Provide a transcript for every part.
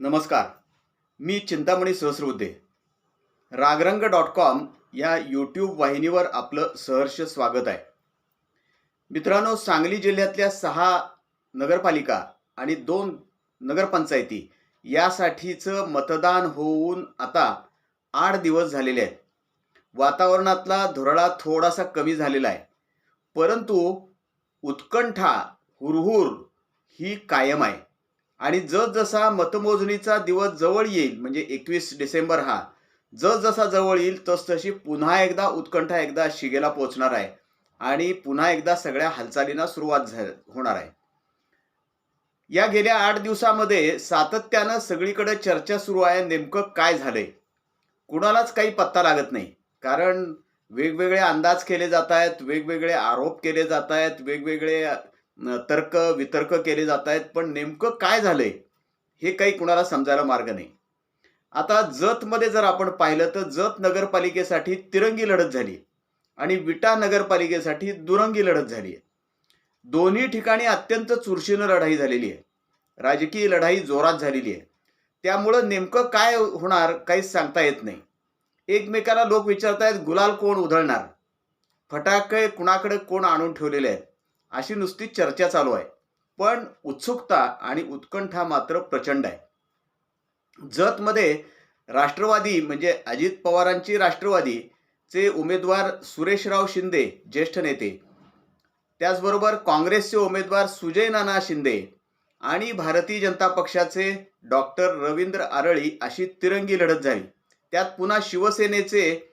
नमस्कार. मी Chintamani Sahasrabuddhe. Ragarang dot com या यूट्यूब वाहिनीवर आपलं सहर्ष स्वागत आहे. मित्रांनो सांगली जिल्ह्यातल्या सहा नगरपालिका आणि दोन नगरपंचायती यासाठीचं मतदान होऊन आता आठ दिवस झालेले आहेत. वातावरणातला धुरळा थोडासा कमी झालेला आहे. परंतु उत्कंठा हुरहुर ही कायम आहे. आणि जसजसा मतमोजणीचा दिवस जवळ येईल म्हणजे एकवीस डिसेंबर हा जसजसा जवळ येईल तसतशी पुन्हा एकदा उत्कंठा एकदा शिगेला पोहोचणार आहे. आणि पुन्हा एकदा सगळ्या हालचालींना सुरुवात झा होणार आहे. या गेल्या आठ दिवसामध्ये सातत्यानं सगळीकडे चर्चा सुरू आहे नेमकं काय झालंय? कुणालाच काही पत्ता लागत नाही. कारण वेगवेगळे अंदाज केले जात आहेत वेगवेगळे आरोप केले जात आहेत वेगवेगळे तर्क वितर्क केले जात आहेत पण नेमकं काय झालंय हे काही कुणाला समजायला मार्ग नाही. आता जतमध्ये जर आपण पाहिलं तर जत नगरपालिकेसाठी तिरंगी लढत झाली आणि विटा नगरपालिकेसाठी दुरंगी लढत झाली आहे. दोन्ही ठिकाणी अत्यंत चुरशीनं लढाई झालेली आहे. राजकीय लढाई जोरात झालेली आहे. त्यामुळं नेमकं काय होणार काहीच सांगता येत नाही. एकमेकाला लोक विचारतायत गुलाल कोण उधळणार? फटाके कुणाकडे कोण आणून ठेवलेले आहेत? अशी नुसती चर्चा चालू आहे. पण उत्सुकता आणि उत्कंठा मात्र प्रचंड आहे. जतमध्ये राष्ट्रवादी म्हणजे अजित पवारांची राष्ट्रवादीचे उमेदवार सुरेशराव शिंदे ज्येष्ठ नेते. त्याचबरोबर काँग्रेसचे उमेदवार सुजय नाना शिंदे आणि भारतीय जनता पक्षाचे डॉक्टर रवींद्र आरळी अशी तिरंगी लढत झाली. त्यात पुन्हा शिवसेनेचे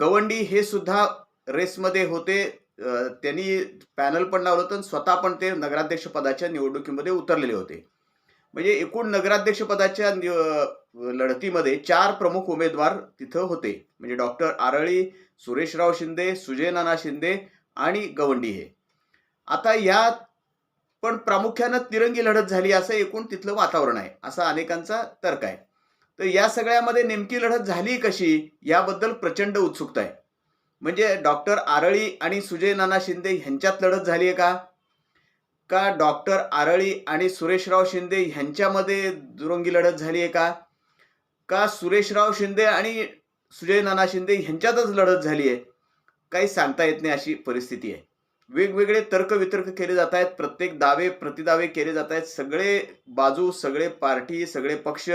गवंडी हे सुद्धा रेसमध्ये होते. त्यांनी पॅनल पण लावलं होतं स्वतः पण ते नगराध्यक्ष पदाच्या निवडणुकीमध्ये उतरलेले होते. म्हणजे एकूण नगराध्यक्ष पदाच्या लढतीमध्ये चार प्रमुख उमेदवार तिथं होते. म्हणजे डॉक्टर आरळी सुरेशराव शिंदे सुजय नाना शिंदे आणि गवंडी हे. आता या पण प्रामुख्यानं तिरंगी लढत झाली असं एकूण तिथलं वातावरण आहे असा अनेकांचा तर्क आहे. तर या सगळ्यामध्ये नेमकी लढत झाली कशी याबद्दल प्रचंड उत्सुकता आहे. म्हणजे डॉक्टर आरळी आणि सुजय नाना शिंदे ह्यांच्यात लढत झाली आहे का? का डॉक्टर आरळी आणि सुरेशराव शिंदे ह्यांच्यामध्ये दुरंगी लढत झाली आहे का? का सुरेशराव शिंदे आणि सुजय नाना शिंदे ह्यांच्यातच लढत झाली आहे काही सांगता येत नाही अशी परिस्थिती आहे. वेगवेगळे तर्क वितर्क केले जात आहेत प्रत्येक दावे प्रतिदावे केले जात आहेत. सगळे बाजू सगळे पार्टी सगळे पक्ष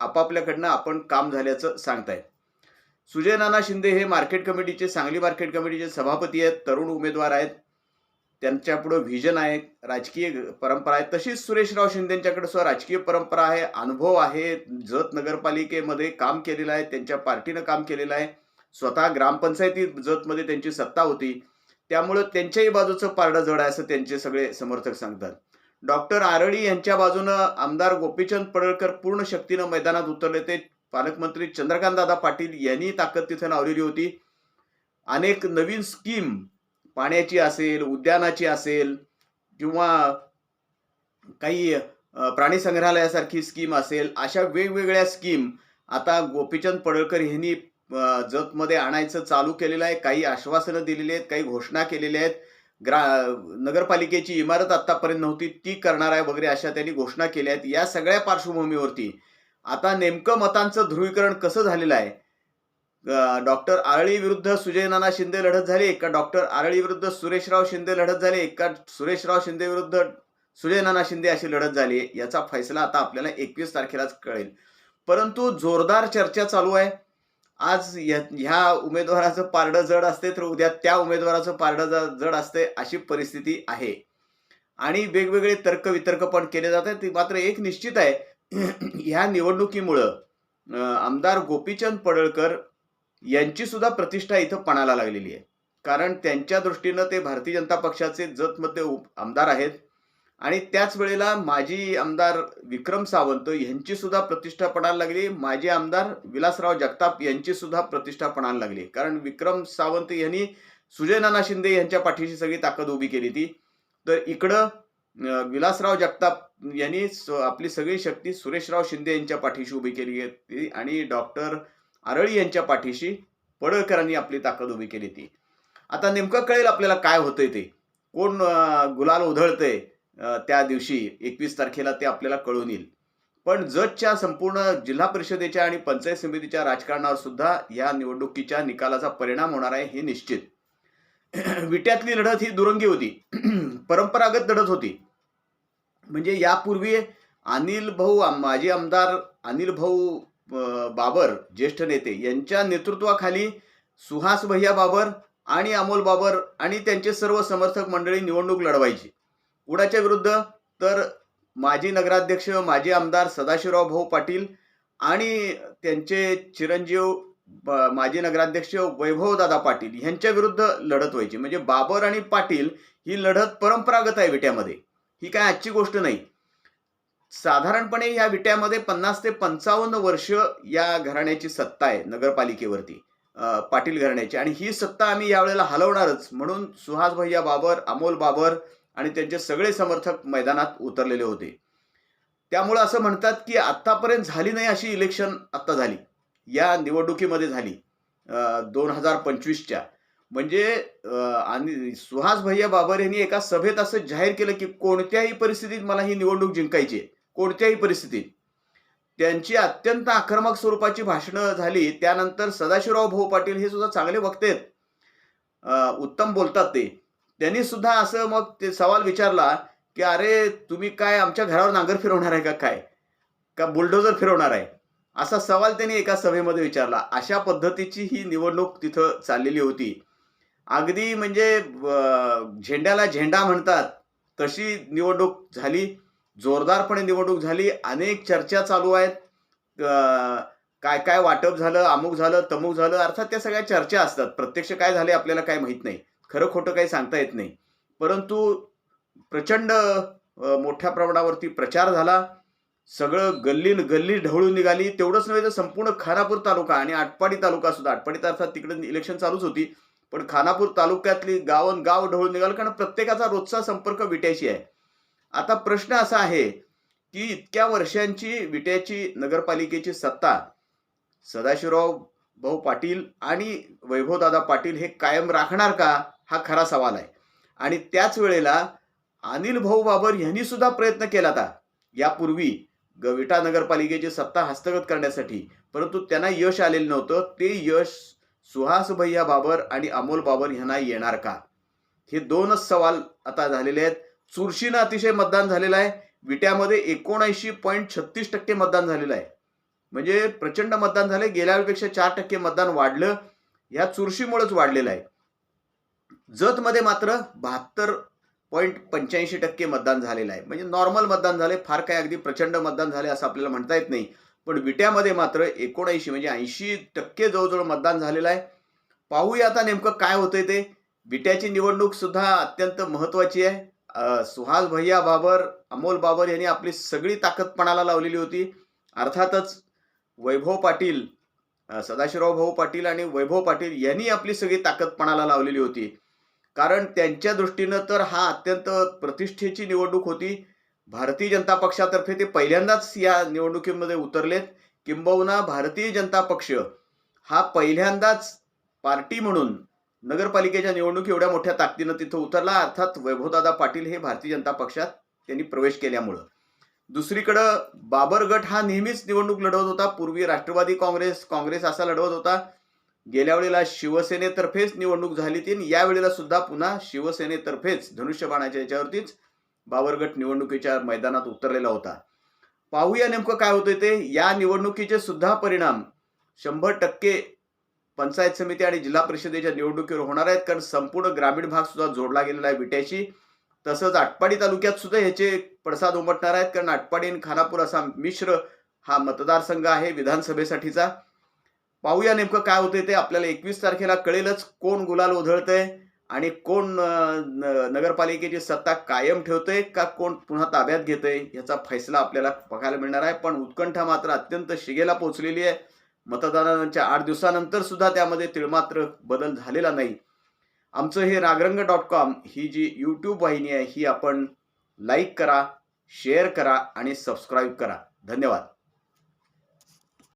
आपापल्याकडनं आपण काम झाल्याचं सांगतायत. सुजय नाना शिंदे हे मार्केट कमिटीचे सांगली मार्केट कमिटीचे सभापती आहेत तरुण उमेदवार आहेत. त्यांच्यापुढं व्हिजन आहे राजकीय परंपरा आहे. तशीच सुरेशराव शिंदेंच्याकडे सुद्धा राजकीय परंपरा आहे अनुभव आहे. जत नगरपालिकेमध्ये काम केलेलं आहे त्यांच्या पार्टीनं काम केलेलं आहे. स्वतः ग्रामपंचायती जतमध्ये त्यांची सत्ता होती. त्यामुळं त्यांच्याही बाजूचं पारडं जड आहे असं त्यांचे सगळे समर्थक सांगतात. डॉक्टर आरळी यांच्या बाजूनं आमदार गोपीचंद पडळकर पूर्ण शक्तीनं मैदानात उतरले ते पालकमंत्री चंद्रकांतदादा पाटील यांनी ताकद तिथे लावलेली होती. अनेक नवीन स्कीम पाण्याची असेल उद्यानाची असेल किंवा काही प्राणी संग्रहालयासारखी स्कीम असेल अशा वेगवेगळ्या स्कीम आता गोपीचंद पडळकर यांनी जतमध्ये आणायचं चालू केलेलं आहे. काही आश्वासनं दिलेली आहेत काही घोषणा केलेल्या आहेत. ग्रा नगरपालिकेची इमारत आतापर्यंत नव्हती ती करणार आहे वगैरे अशा त्यांनी घोषणा केल्या आहेत. या सगळ्या पार्श्वभूमीवरती आता नेमकं मतांचं ध्रुवीकरण कसं झालेलं आहे? डॉक्टर आरळी विरुद्ध सुजय नाना शिंदे लढत झाली का डॉक्टर आरळी विरुद्ध सुरेशराव शिंदे लढत झाली का सुरेशराव शिंदे विरुद्ध सुजय नाना शिंदे अशी लढत झाली याचा फैसला आता आपल्याला एकवीस तारखेलाच कळेल. परंतु जोरदार चर्चा चालू आहे. आज ह्या उमेदवाराचं पारडं जड असते तर उद्या त्या उमेदवाराचं पारडं ज- जड असते अशी परिस्थिती आहे. आणि वेगवेगळे तर्क वितर्क पण केले जात आहेत मात्र एक निश्चित आहे. ह्या निवडणुकीमुळं आमदार गोपीचंद पडळकर यांची सुद्धा प्रतिष्ठा इथं पणाला लागलेली आहे. कारण त्यांच्या दृष्टीनं ते भारतीय जनता पक्षाचे जतमध्ये उप- आमदार आहेत. आणि त्याच वेळेला माजी आमदार विक्रम सावंत यांची सुद्धा प्रतिष्ठा पणाला लागली. माजी आमदार विलासराव जगताप यांची सुद्धा प्रतिष्ठा पणाला लागली. कारण विक्रम सावंत यांनी सुजय नाना शिंदे यांच्या पाठीशी सगळी ताकद उभी केली ती तर इकडं विलासराव जगताप यांनी आपली सगळी शक्ती सुरेशराव शिंदे यांच्या पाठीशी उभी केली होती आणि डॉक्टर आरळी यांच्या पाठीशी पडळकरांनी आपली ताकद उभी केली ती आता नेमकं कळेल आपल्याला काय होतंय ते. कोण गुलाल उधळतंय त्या दिवशी एकवीस तारखेला ते आपल्याला कळून येईल. पण जतच्या संपूर्ण जिल्हा परिषदेच्या आणि पंचायत समितीच्या राजकारणावर सुद्धा या निवडणुकीच्या निकालाचा परिणाम होणार आहे हे निश्चित. विट्यातली लढत ही दुरंगी होती. परंपरागत लढत होती. म्हणजे यापूर्वी अनिल भाऊ आम- माजी आमदार अनिल भाऊ बाबर ज्येष्ठ नेते यांच्या नेतृत्वाखाली सुहास भैया बाबर आणि अमोल बाबर आणि त्यांचे सर्व समर्थक मंडळी निवडणूक लढवायची. कुणाच्या विरुद्ध? तर माजी नगराध्यक्ष माजी आमदार सदाशिवराव भाऊ पाटील आणि त्यांचे चिरंजीव ब- माजी नगराध्यक्ष वैभवदादा पाटील यांच्या विरुद्ध लढत व्हायची. म्हणजे बाबर आणि पाटील ही लढत परंपरागत आहे विट्यामध्ये. ही काय आजची गोष्ट नाही. साधारणपणे या विट्यामध्ये पन्नास ते पंचावन्न वर्ष या घराण्याची सत्ता आहे नगरपालिकेवरती पाटील घराण्याची. आणि ही सत्ता आम्ही यावेळेला हलवणारच. म्हणून सुहास भैया बाबर अमोल बाबर आणि त्यांचे सगळे समर्थक मैदानात उतरलेले होते. त्यामुळं असं म्हणतात की आत्तापर्यंत झाली नाही अशी इलेक्शन आत्ता झाली. या निवडणुकीमध्ये झाली. दोन हजार पंचवीसच्या. म्हणजे आणि सुहास भैया बाबर यांनी एका सभेत असं जाहीर केलं की कोणत्याही परिस्थितीत मला ही निवडणूक जिंकायची आहे. कोणत्याही परिस्थितीत. त्यांची अत्यंत आक्रमक स्वरूपाची भाषणं झाली. त्यानंतर सदाशिवराव भाऊ पाटील हे सुद्धा चांगले वक्ते आहेत. उत्तम बोलतात ते. त्यांनी सुद्धा असं मग ते सवाल विचारला की अरे तुम्ही काय आमच्या घरावर नांगर फिरवणार आहे का काय? का बुलडोजर फिरवणार आहे? असा सवाल त्यांनी एका सभेमध्ये विचारला. अशा पद्धतीची ही निवडणूक तिथं चाललेली होती. अगदी म्हणजे झेंड्याला झेंडा म्हणतात. तशी निवडणूक झाली जोरदारपणे निवडणूक झाली अनेक चर्चा चालू आहेत. काय काय वाटप झालं अमुक झालं तमुक झालं अर्थात त्या सगळ्या चर्चा असतात. प्रत्यक्ष काय झाले आपल्याला काय माहीत नाही. खरं खोटं काही सांगता येत नाही. परंतु प्रचंड मोठ्या प्रमाणावरती प्रचार झाला. सगळं गल्ली गल्ली ढवळून निघाली. तेवढंच नव्हे तर संपूर्ण खानापूर तालुका आणि आटपाडी तालुका सुद्धा. आटपाडी तर अर्थात तिकडे इलेक्शन चालूच होती. पण खानापूर तालुक्यातली गावन गाव ढवळून निघालं कारण प्रत्येकाचा रोजचा संपर्क विट्याशी आहे. आता प्रश्न असा आहे की इतक्या वर्षांची विट्याची नगरपालिकेची सत्ता सदाशिवराव भाऊ पाटील आणि वैभवदादा पाटील हे कायम राखणार का? हा खरा सवाल आहे. आणि त्याच वेळेला अनिल भाऊ बाबर यांनी सुद्धा प्रयत्न केला होता. यापूर्वी ग- विटा नगरपालिकेची सत्ता हस्तगत करण्यासाठी परंतु त्यांना यश आलेलं नव्हतं. ते यश सुहास भैया बाबर आणि अमोल बाबर यांना येणार का? हे दोनच सवाल आता झालेले आहेत. चुरशीनं अतिशय मतदान झालेलं आहे. विट्यामध्ये एकोणऐंशी पॉईंट छत्तीस टक्के मतदान झालेलं आहे. म्हणजे प्रचंड मतदान झाले गेल्या वेळेपेक्षा चार टक्के मतदान वाढलं. ह्या चुरशीमुळेच वाढलेलं आहे. जतमध्ये मात्र बहात्तर पॉईंट पंच्याऐंशी टक्के मतदान झालेलं आहे. म्हणजे नॉर्मल मतदान झाले फार काय अगदी प्रचंड मतदान झाले असं आपल्याला म्हणता येत नाही. पण विट्यामध्ये मात्र एकोणऐंशी म्हणजे ऐंशी टक्के जवळजवळ मतदान झालेलं आहे. पाहूया आता नेमकं काय होतंय ते. विट्याची निवडणूक सुद्धा अत्यंत महत्वाची आहे. सुहास भैया बाबर अमोल बाबर यांनी आपली सगळी ताकद पणाला लावलेली होती. अर्थातच वैभव पाटील सदाशिवराव भाऊ पाटील आणि वैभव पाटील यांनी आपली सगळी ताकद पणाला लावलेली होती. कारण त्यांच्या दृष्टीनं तर हा अत्यंत प्रतिष्ठेची निवडणूक होती. भारतीय जनता पक्षातर्फे ते पहिल्यांदाच या निवडणुकीमध्ये उतरलेत. किंबहुना भारतीय जनता पक्ष हा पहिल्यांदाच पार्टी म्हणून नगरपालिकेच्या निवडणुकी एवढ्या मोठ्या ताकदीनं तिथं उतरला. अर्थात वैभवदादा पाटील हे भारतीय जनता पक्षात त्यांनी प्रवेश केल्यामुळं. दुसरीकडं बाबर गट हा नेहमीच निवडणूक लढवत होता. पूर्वी राष्ट्रवादी काँग्रेस काँग्रेस असा लढवत होता. गेल्या वेळेला शिवसेनेतर्फेच निवडणूक झाली ती यावेळेला सुद्धा पुन्हा शिवसेनेतर्फेच धनुष्यबाणाच्या याच्यावरतीच बावरगट निवडणुकीच्या मैदानात उतरलेला होता. पाहूया नेमकं काय होतं ते. या निवडणुकीचे सुद्धा परिणाम शंभर टक्के पंचायत समिती आणि जिल्हा परिषदेच्या निवडणुकीवर होणार आहेत. कारण संपूर्ण ग्रामीण भाग सुद्धा जोडला गेलेला आहे विट्याशी. तसंच आटपाडी तालुक्यात सुद्धा ह्याचे पडसाद उमटणार आहेत. कारण आटपाडी आणि खानापूर असा मिश्र हा मतदारसंघ आहे विधानसभेसाठीचा. पाहूया नेमकं काय होतंय ते. आपल्याला एकवीस तारखेला कळेलच कोण गुलाल उधळतंय आणि कोण न- नगरपालिकेची सत्ता कायम ठेवतंय का कोण पुन्हा ताब्यात घेतंय याचा फैसला आपल्याला बघायला मिळणार आहे. पण उत्कंठा मात्र अत्यंत शिगेला पोहोचलेली आहे. मतदानाच्या आठ दिवसानंतर सुद्धा त्यामध्ये तिळमात्र बदल झालेला नाही. आमचं हे रागरंग डॉट कॉम ही जी यूट्यूब वाहिनी आहे ही आपण लाईक करा शेअर करा आणि सबस्क्राईब करा. धन्यवाद.